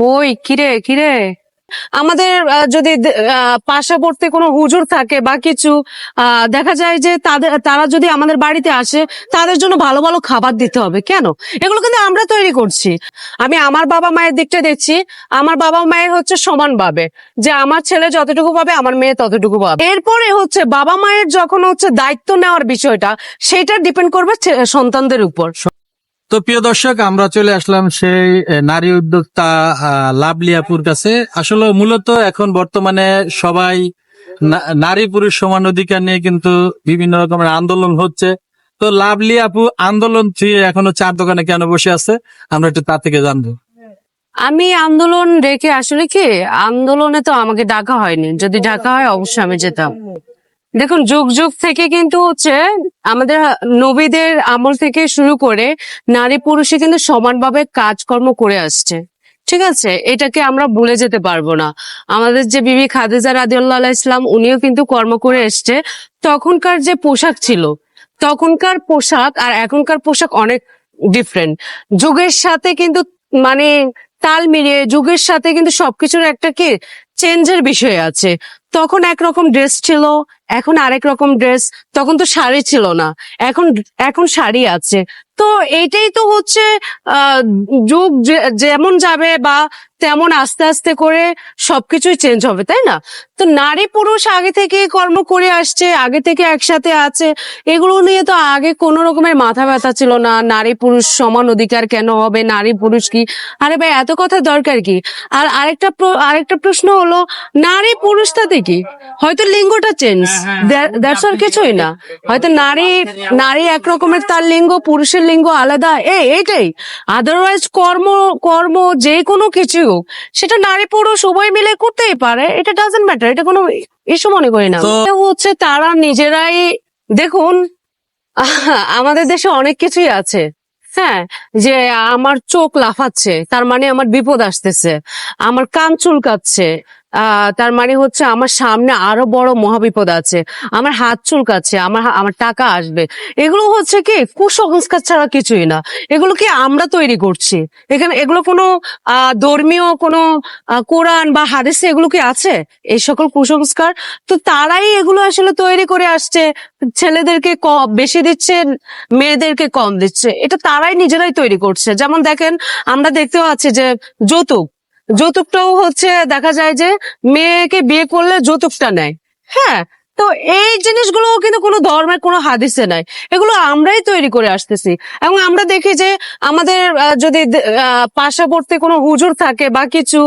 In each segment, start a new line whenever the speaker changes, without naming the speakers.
ওই কিরে কিরে? আমাদের যদি পার্শ্ববর্তী কোনো হুজুর থাকে বা কিছু দেখা যায় যে তাদের তারা যদি আমাদের বাড়িতে আসে, তাদের জন্য ভালো ভালো খাবার দিতে হবে। কেন? এগুলো কিন্তু আমরা তৈরি করছি। আমি আমার বাবা মায়ের দিকটা দেখছি। আমার বাবা মায়ের হচ্ছে সমান পাবে যে আমার ছেলে যতটুকু পাবে আমার মেয়ে ততটুকু পাবে এরপরে হচ্ছে বাবা মায়ের যখন হচ্ছে দায়িত্ব নেওয়ার বিষয়টা, সেটা ডিপেন্ড করবে সন্তানদের উপর।
তো প্রিয় দর্শক আমরা চলে আসলাম সেই নারী উদ্যোক্তা আহ, লাভলি আপুর কাছে। আসলে মূলত এখন বর্তমানে সবাই নারী পুরুষ সমান অধিকার নিয়ে কিন্তু বিভিন্ন রকমের আন্দোলন হচ্ছে। তো লাভলি আপু আন্দোলন থেকে এখনও চার দোকানে কেন বসে আছে? আমরা একটু তার থেকে জানব।
আমি আন্দোলন রেখে আসলে কি আন্দোলনে তো আমাকে ডাকা হয়নি। যদি ডাকা হয় অবশ্যই আমি যেতাম। দেখুন, যুগ যুগ থেকে কিন্তু হচ্ছে আমাদের নবীদের আমল থেকে শুরু করে নারী পুরুষে কিন্তু সমানভাবে কাজকর্ম করে আসছে। ঠিক আছে? এটাকে আমরা ভুলে যেতে পারব না। আমাদের যে বিবি খাদিজা রাদিউল্লাহ ইসলাম উনিও কিন্তু কর্ম করে এসছে। তখনকার যে পোশাক ছিল, তখনকার পোশাক আর এখনকার পোশাক অনেক ডিফারেন্ট যুগের সাথে কিন্তু মানে তাল মিলিয়ে, যুগের সাথে কিন্তু সবকিছুর একটা কি চেঞ্জের বিষয় আছে। তখন একরকম ড্রেস ছিল, এখন আরেক রকম ড্রেস তখন তো শাড়ি ছিল না। এখন এখন শাড়ি আছে। তো এইটাই তো হচ্ছে আহ, যুগ যেমন যাবে বা তেমন আস্তে আস্তে করে সবকিছুই চেঞ্জ হবে তাই না? তো নারী পুরুষ আগে থেকে কর্ম করে আসছে আগে থেকে একসাথে আছে এগুলো নিয়ে তো আগে কোনো রকমের মাথা ব্যথা ছিল না নারী পুরুষ সমান অধিকার কেন হবে নারী পুরুষ কি? আরে ভাই এত কথা দরকার কি? আর আরেকটা আরেকটা প্রশ্ন হলো নারী পুরুষ তাতে কি? হয়তো লিঙ্গটা চেঞ্জ দ্যাটস আর কিছুই না। হয়তো নারী নারী এক রকমের তার লিঙ্গ পুরুষের লিঙ্গ আলাদা। এই এটাই। আদারওয়াইজ কর্ম কর্ম যে কোনো কিছু হোক সেটা নারী পুরুষ উভয় মিলে করতেই পারে এটা ডাজেন্ট ম্যাটার এটা কোনো ইস্যু মনে করি না। এটা হচ্ছে তারা নিজেরাই দেখুন আমাদের দেশে অনেক কিছুই আছে হ্যাঁ যে আমার চোখ লাফাচ্ছে তার মানে আমার বিপদ আসতেছে আমার কান চুলকাচ্ছে তার মানে হচ্ছে আমার সামনে আরও বড় মহাবিপদ আছে। আমার হাত চুলকাচ্ছে, আমার আমার টাকা আসবে। এগুলো হচ্ছে কি? কুসংস্কার ছাড়া কিছুই না। এগুলো কি আমরা তৈরি করছি? এখানে এগুলো কোনো ধর্মীয় কোনো কোরআন বা হাদিসে এগুলো কি আছে? এই সকল কুসংস্কার? তো তারাই এগুলো আসলে তৈরি করে আসছে। ছেলেদেরকে বেশি দিচ্ছে, মেয়েদেরকে কম দিচ্ছে। এটা তারাই নিজেরাই তৈরি করছে। যেমন দেখেন, আমরা দেখতেও আছি যে যৌতুক। যৌতুকটাও হচ্ছে দেখা যায় যে মেয়েকে বিয়ে করলে যৌতুকটা নেয়। হ্যাঁ তো এই জিনিসগুলো কিন্তু কোনো ধর্মের কোনো হাদিসে নাই। এগুলো আমরাই তৈরি করে আসতেছি। এবং আমরা দেখি যে আমাদের যদি পার্শ্ববর্তী কোনো হুজুর থাকে বা কিছু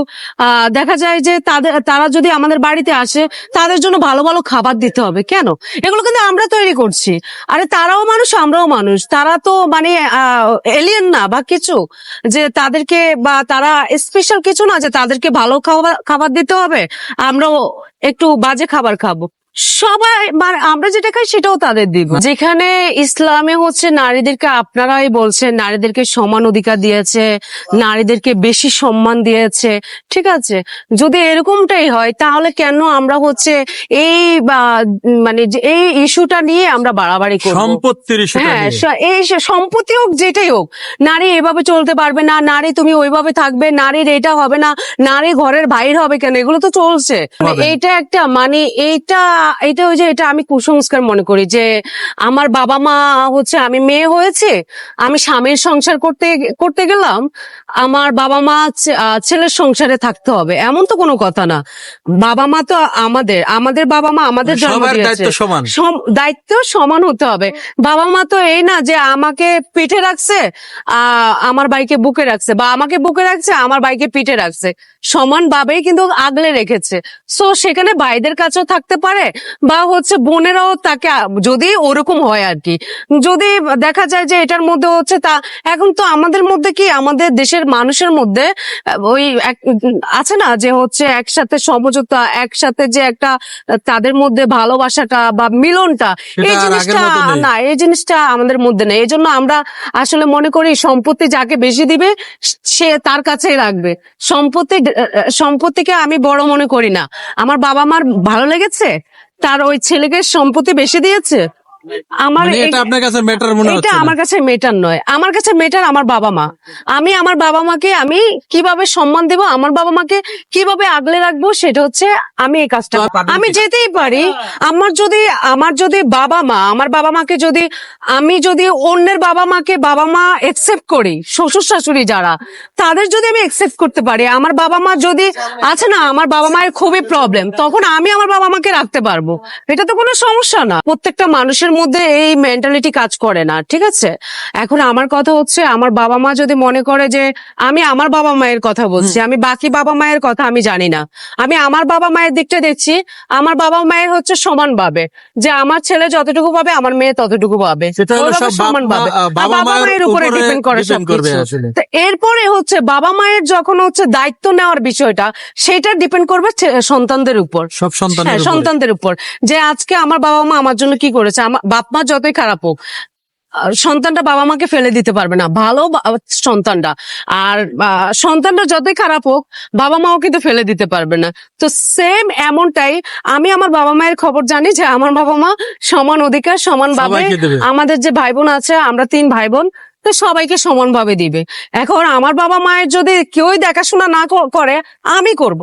দেখা যায় যে তাদের, তারা যদি আমাদের বাড়িতে আসে, তাদের জন্য ভালো ভালো খাবার দিতে হবে। কেন? এগুলো কিন্তু আমরা তৈরি করছি। আরে তারাও মানুষ, আমরাও মানুষ। তারা তো মানে এলিয়েন না বা কিছু। যে তাদেরকে বা তারা স্পেশাল কিছু না যে তাদেরকে ভালো খাবার খাবার দিতে হবে। আমরাও একটু বাজে খাবার খাব। সবাই মানে আমরা যেটা খাই সেটাও তাদের দিব। যেখানে ইসলামে হচ্ছে নারীদেরকে আপনারাই বলছেন নারীদেরকে সমান অধিকার দিয়েছে নারীদেরকে বেশি সম্মান দিয়েছে ঠিক আছে? যদি এরকমটাই হয় তাহলে কেন আমরা হচ্ছে এই মানে যে এই ইস্যুটা নিয়ে আমরা বাড়াবাড়ি করব?
সম্পত্তির
হ্যাঁ এই সম্পত্তি হোক যেটাই হোক নারী এভাবে চলতে পারবে না নারী তুমি ওইভাবে থাকবে নারীর এটা হবে না নারী ঘরের বাইর হবে কেন? এগুলো তো চলছে। এটা একটা মানে এইটা এটা ওই যে এটা আমি কুসংস্কার মনে করি যে আমার বাবা মা হচ্ছে আমি মেয়ে হয়েছে আমি স্বামীর সংসার করতে করতে গেলাম আমার বাবা মা ছেলের সংসারে থাকতে হবে। এমন তো কোনো কথা না। বাবা মা তো আমাদের আমাদের বাবা মা আমাদের জন্ম দিয়েছে।
দায়িত্ব সমান।
হতে হবে। বাবা মা তো এই না যে আমাকে পিঠে রাখছে আহ, আমার বাইকে বুকে রাখছে বা আমাকে বুকে রাখছে আমার বাইকে পিঠে রাখছে। সমান ভাবেই কিন্তু আগলে রেখেছে। সো সেখানে ভাইদের কাছেও থাকতে পারে বা হচ্ছে বোনেরাও তাকে যদি ওরকম হয় আর কি। যদি দেখা যায় যে এটার মধ্যে হচ্ছে তা এখন তো আমাদের মধ্যে কি আমাদের দেশের মানুষের মধ্যে ওই আছে না যে হচ্ছে একসাথে সমঝোতা একসাথে যে একটা তাদের মধ্যে ভালোবাসাটা বা মিলনটা এই জিনিসটা না এই জিনিসটা আমাদের মধ্যে নেই। এই জন্য আমরা আসলে মনে করি সম্পত্তি যাকে বেশি দিবে সে তার কাছেই রাখবে। সম্পত্তি সম্পত্তিকে আমি বড় মনে করি না। আমার বাবা মার ভালো লেগেছে? তার ওই ছেলেকে সম্পত্তি বেশি দিয়েছে? আমার
মানে এটা আপনার কাছে মেটার মনে হচ্ছে।
আমার কাছে মেটার নয়। আমার কাছে মেটার আমার বাবা মা। আমি আমার বাবা মাকে আমি কীভাবে সম্মান দেব আমার বাবা মাকে কীভাবে আগলে রাখব সেটা হচ্ছে আমি এই কাজটা আমি যেতেই পারি আমার যদি আমার যদি বাবা মা আমার বাবা মাকে যদি আমি যদি অন্যের বাবা মাকে বাবা মা একসেপ্ট করি শ্বশুর শাশুড়ি যারা তাদের যদি আমি একসেপ্ট করতে পারি আমার বাবা মা যদি আছে না আমার বাবা মায়ের খুবই প্রবলেম তখন আমি আমার বাবা মাকে রাখতে পারব। এটা তো কোনো সমস্যা না। প্রত্যেকটা মানুষের মধ্যে এই মেন্টালিটি কাজ করে না ঠিক আছে? এখন আমার কথা হচ্ছে আমার বাবা মা যদি মনে করে যে আমি আমার বাবা মায়ের কথা বলছি আমি বাকি বাবা মায়ের কথা আমি জানি না আমি আমার বাবা মায়ের দিকটা দেখছি আমার বাবা মায়ের হচ্ছে সমান পাবে যে আমার ছেলে যতটুকু পাবে আমার মেয়ে ততটুকু পাবে সমান পাবে
বাবা মায়ের
উপরে ডিপেন্ড করে। তো এরপরে হচ্ছে বাবা মায়ের যখন হচ্ছে দায়িত্ব নেওয়ার বিষয়টা সেটা ডিপেন্ড করবে সন্তানদের উপর।
সব
হ্যাঁ সন্তানদের উপর। যে আজকে আমার বাবা মা আমার জন্য কি করেছে বাপ মা যতই খারাপ হোক সন্তানটা বাবা মাকে ফেলে দিতে পারবে না। ভালো সন্তানটা। আর সন্তানটা যতই খারাপ হোক বাবা মাও কিন্তু ফেলে দিতে পারবে না। তো সেম এমনটাই আমি আমার বাবা মায়ের খবর জানি যে আমার বাবা মা সমান অধিকার সমানভাবে আমাদের যে ভাই বোন আছে আমরা তিন ভাই বোন তো সবাইকে সমানভাবে দিবে। এখন আমার বাবা মায়ের যদি কেউই দেখাশোনা না করে আমি করব।